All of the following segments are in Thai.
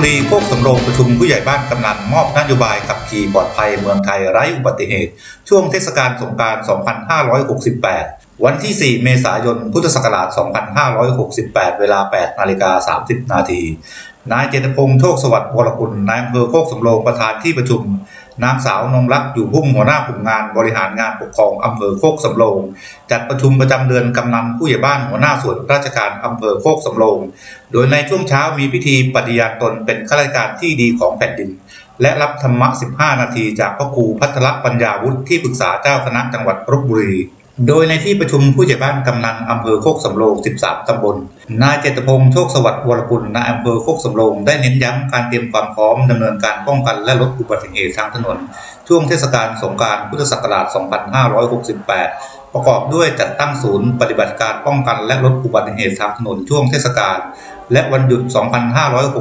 บุรีโคกสำโรงประชุมผู้ใหญ่บ้านกำนันมอบนโยบายขับขี่ปลอดภัยเมืองไทยไร้อุบัติเหตุ ช่วงเทศกาลสงกราน2568วันที่ 4 เมษายน พุทธศักราช 2568 เวลา 8 นาฬิกา 30 นาที นายเจตพงษ์โชคสวัสดิ์วรกุลนายอำเภอโคกสำโรงประธานที่ประชุม นางสาวนงรักอยู่พุ่มหัวหน้ากลุ่มงานบริหารงานปกครองอำเภอโคกสำโรงจัดประชุมประจำเดือนกำนันผู้ใหญ่บ้านหัวหน้าส่วนราชการอำเภอโคกสำโรงโดยในช่วงเช้ามีพิธีปฏิญาณตนเป็นข้าราชการที่ดีของแผ่นดิน และรับธรรมะ 15 นาทีจากพระครูพัทรปัญญาวุฒิที่ปรึกษาเจ้าคณะจังหวัดลบบุรี โดยในที่ประชุมผู้ใหญ่บ้านกำนันอำเภอโคกสำโรง 13 ตำบล นายเจตพงษ์โชคสวัสดิ์วรกุลนายอำเภอโคกสำโรงได้เน้นย้ำการเตรียมความพร้อมดำเนินการป้องกันและลดอุบัติเหตุทางถนน ช่วงเทศกาลสงกานต์พุทธศักราช 2568 ประกอบด้วยจัดตั้งศูนย์ปฏิบัติการป้องกันและลดอุบัติเหตุทางถนนช่วงเทศกาลและวันหยุด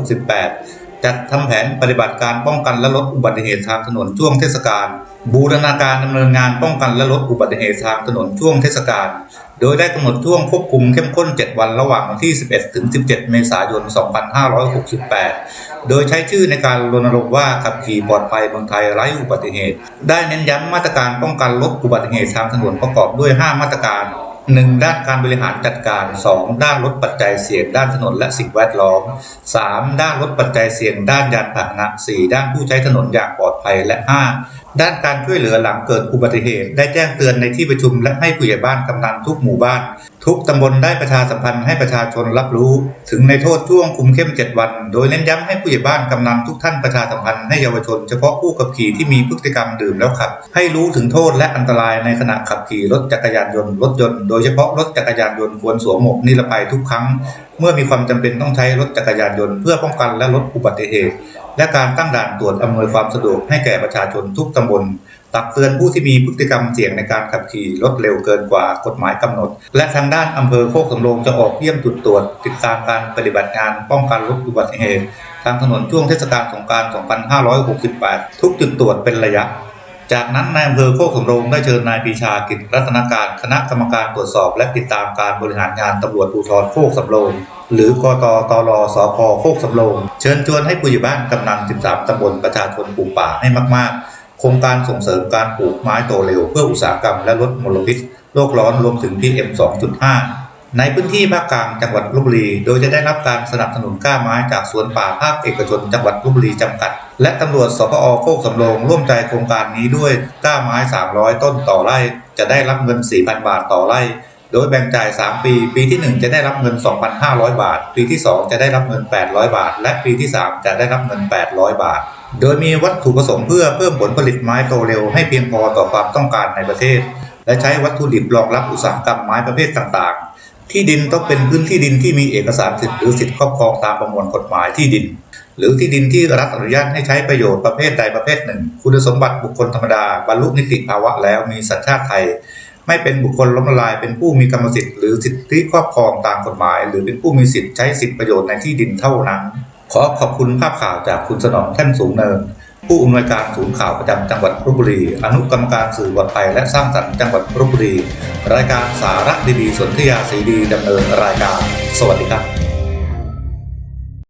2568 จัดทำแผนปฏิบัติการป้องกันและลดอุบัติเหตุทางถนนช่วงเทศกาล บูรณาการดำเนินงานป้องกันและลดอุบัติเหตุทางถนนช่วงเทศกาล โดยได้กำหนดช่วงควบคุมเข้มข้น 7 วันระหว่างวันที่ 11 ถึง 17 เมษายน 2568 โดยใช้ชื่อในการรณรงค์ว่าขับขี่ปลอดภัยเมืองไทยไร้อุบัติเหตุ ได้เน้นย้ำมาตรการป้องกันลดอุบัติเหตุทางถนนประกอบด้วย 5 มาตรการ 1. ด้านการบริหารจัดการ 2. ด้านลดปัจจัยเสี่ยงด้านถนนและสิ่งแวดล้อม 3. ด้านลดปัจจัยเสี่ยงด้านยานพาหนะ 4. ด้านผู้ใช้ถนนอย่างปลอดภัยและ 5. ด้านการช่วยเหลือหลังเกิดอุบัติเหตุ ได้แจ้งเตือนในที่ประชุมและให้ผู้ใหญ่บ้านกำนันทุกหมู่บ้าน ทุกตำบลได้ประชาสัมพันธ์ให้ประชาชนรับรู้ ถึงในโทษช่วงคุมเข้ม 7 วัน โดยเน้นย้ำให้ผู้ใหญ่บ้านกำนันทุกท่านประชาสัมพันธ์ให้เยาวชนเฉพาะผู้ขับขี่ที่มีพฤติกรรมดื่มแล้วขับ ให้รู้ถึงโทษและอันตรายในขณะขับขี่รถจักรยานยนต์รถยนต์โดยเฉพาะรถจักรยานยนต์ควรสวมหมวกนิรภัยทุกครั้ง เมื่อมีความจำเป็นต้องใช้รถจักรยานยนต์เพื่อป้องกันและลดอุบัติเหตุ และการตั้งด่านตรวจอำนวยความสะดวกให้แก่ประชาชนทุกตำบล ตักเตือนผู้ที่มีพฤติกรรมเสี่ยงในการขับขี่รถเร็วเกินกว่ากฎหมายกำหนด และทางด้านอำเภอโคกสำโรงจะออกเยี่ยมจุดตรวจ ติดตามการปฏิบัติงานป้องกันลดอุบัติเหตุทางถนนช่วงเทศกาลสงกรานต์2568 ทุกจุดตรวจเป็นระยะ จากนั้นนายอำเภอโคกสำโรงได้เชิญนายปีชากิจรัตนการคณะกรรมการตรวจสอบและติดตามการบริหารงานตำรวจภูธรโคกสำโรงหรือกตตรสพโคกสำโรงเชิญชวนให้ผู้ใหญ่บ้านกำนัน13ตำบลประชาชนปลูกป่าให้มาก ๆ โครงการส่งเสริมการปลูกไม้โตเร็วเพื่ออุตสาหกรรมและลดมลพิษโลกร้อนรวมถึง PM 2.5 ในพื้นที่ภาคกลางจังหวัดลบบุรี โดยจะได้รับการสนับสนุนก้าไม้จากสวนป่าภาคเอกชนจังหวัดลบบุรีจำกัด และตำรวจสพอโคกสำโรงร่วมใจโครงการนี้ด้วยก้าไม้ 300 ต้นต่อไร่ จะได้รับเงิน 4,000 บาทต่อไร่ โดยแบ่งจ่าย 3 ปี ปีที่ 1 จะได้รับเงิน 2,500 บาท ปีที่ 2 จะได้รับเงิน 800 บาท และปีที่ 3 จะได้รับเงิน 800 บาท โดยมีวัตถุประสงค์เพื่อเพิ่มผลผลิตไม้โตเร็วให้เพียงพอต่อความต้องการในประเทศ และใช้วัตถุดิบรองรับอุตสาหกรรมไม้ประเภทต่างๆ ที่ดินต้องเป็นพื้นที่ดินที่มีเอกสารสิทธิ์หรือสิทธิครอบครองตามประมวลกฎหมายที่ดิน หรือที่ดินที่รัฐอนุญาตให้ใช้ประโยชน์ประเภทใดประเภทหนึ่ง คุณสมบัติบุคคลธรรมดาบรรลุนิติภาวะแล้วมีสัญชาติไทย ไม่เป็นบุคคลล้มละลายเป็นผู้มีกรรมสิทธิ์หรือสิทธิครอบครองตามกฎหมาย หรือเป็นผู้มีสิทธิ์ใช้สิทธิประโยชน์ในที่ดินเท่านั้น ขอขอบคุณภาพข่าวจากคุณสนองแท่นสูงเนิน ผู้อำนวยการศูนย์ข่าวประจำจังหวัดลบบุรี อนุกรรมการสื่อวัดไทยและสร้างสรรค์จังหวัดลบบุรี รายการสาระดีๆสนธยาสีดีดำเนินรายการ สวัสดีครับ